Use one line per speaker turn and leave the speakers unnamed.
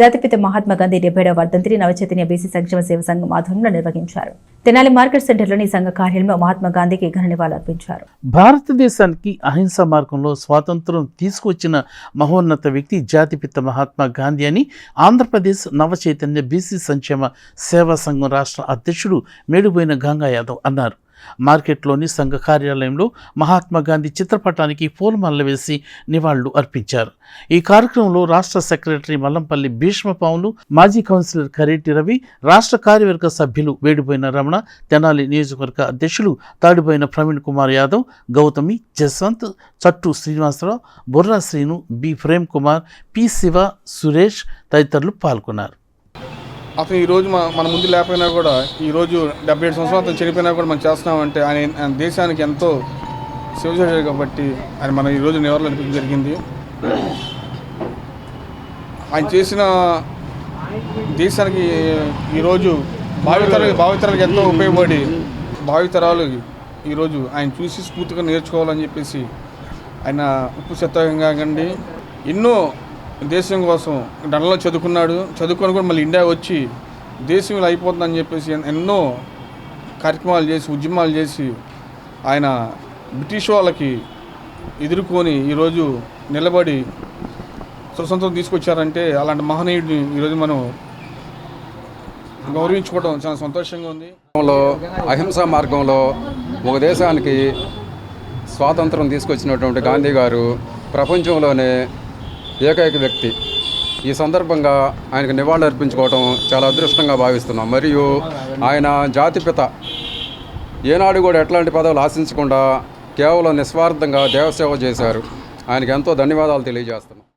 జాతిపిత మహాత్మా గాంధీ డెబ్బైడవ వర్ధంతిని నవచైతన్య బీసీ సంక్షేమ సేవ సంఘం ఆధ్వర్యంలో నిర్వహించారు. తెనాలి మార్కెట్ సెంటర్లోని సంఘ కార్యాలయంలో మహాత్మా గాంధీకి ఘన నివాళులర్పించారు.
భారతదేశానికి అహింస మార్గంలో స్వాతంత్రం తీసుకొచ్చిన మహోన్నత వ్యక్తి జాతిపిత మహాత్మా గాంధీ అని ఆంధ్రప్రదేశ్ నవచైతన్య బీసీ సంక్షేమ సేవా సంఘం రాష్ట్ర అధ్యక్షుడు మేడిపోయిన గంగా యాదవ్ అన్నారు. మార్కెట్లోని సంఘ కార్యాలయంలో మహాత్మా గాంధీ చిత్రపటానికి పూలమాలలు వేసి నివాళులు అర్పించారు. ఈ కార్యక్రమంలో రాష్ట్ర సెక్రటరీ మల్లంపల్లి భీష్మపావులు మాజీ కౌన్సిలర్ కరేటి రవి రాష్ట్ర కార్యవర్గ సభ్యులు వేడిపోయిన రమణ తెనాలి నియోజకవర్గ అధ్యక్షులు తాడిపోయిన ప్రవీణ్ కుమార్ యాదవ్ గౌతమి జస్వంత్ చట్టు శ్రీనివాసరావు బుర్రా శ్రీను బి. ప్రేమ్ కుమార్ పి. శివ సురేష్ తదితరులు పాల్గొన్నారు.
అతను ఈరోజు మన మన ముందు లేకపోయినా కూడా ఈరోజు డెబ్బై ఏడు సంవత్సరాలు అతను చనిపోయినా కూడా మనం చేస్తున్నామంటే ఆయన దేశానికి ఎంతో సేవ చేశాడు కాబట్టి ఆయన మనం ఈరోజు నివారణ అనిపించడం జరిగింది. ఆయన చేసిన దేశానికి ఈరోజు భావితరాలు భావితరాలకు ఎంతో ఉపయోగపడి భావితరాలు ఈరోజు ఆయన చూసి స్ఫూర్తిగా నేర్చుకోవాలని చెప్పేసి ఆయన ఉప్పు శతకంగా కండి ఎన్నో దేశం కోసం డన్లో చదువుకున్నాడు. చదువుకొని కూడా మళ్ళీ ఇండియా వచ్చి దేశంలో అయిపోతుందని చెప్పేసి ఎన్నో కార్యక్రమాలు చేసి ఉద్యమాలు చేసి ఆయన బ్రిటిష్ వాళ్ళకి ఎదుర్కొని ఈరోజు నిలబడి స్వతంత్రం తీసుకొచ్చారంటే అలాంటి మహనీయుడిని ఈరోజు మనం గౌరవించుకోవడం చాలా సంతోషంగా ఉంది.
అహింసా మార్గంలో ఒక దేశానికి స్వాతంత్రం తీసుకొచ్చినటువంటి గాంధీ గారు ప్రపంచంలోనే ఏకైక వ్యక్తి. ఈ సందర్భంగా ఆయనకు నివాళులు అర్పించుకోవడం చాలా అదృష్టంగా భావిస్తున్నాం. మరియు ఆయన జాతిపిత ఏనాడు కూడా ఎట్లాంటి పదవులు ఆశించకుండా కేవలం నిస్వార్థంగా దేవసేవ చేశారు. ఆయనకు ఎంతో ధన్యవాదాలు తెలియజేస్తున్నాం.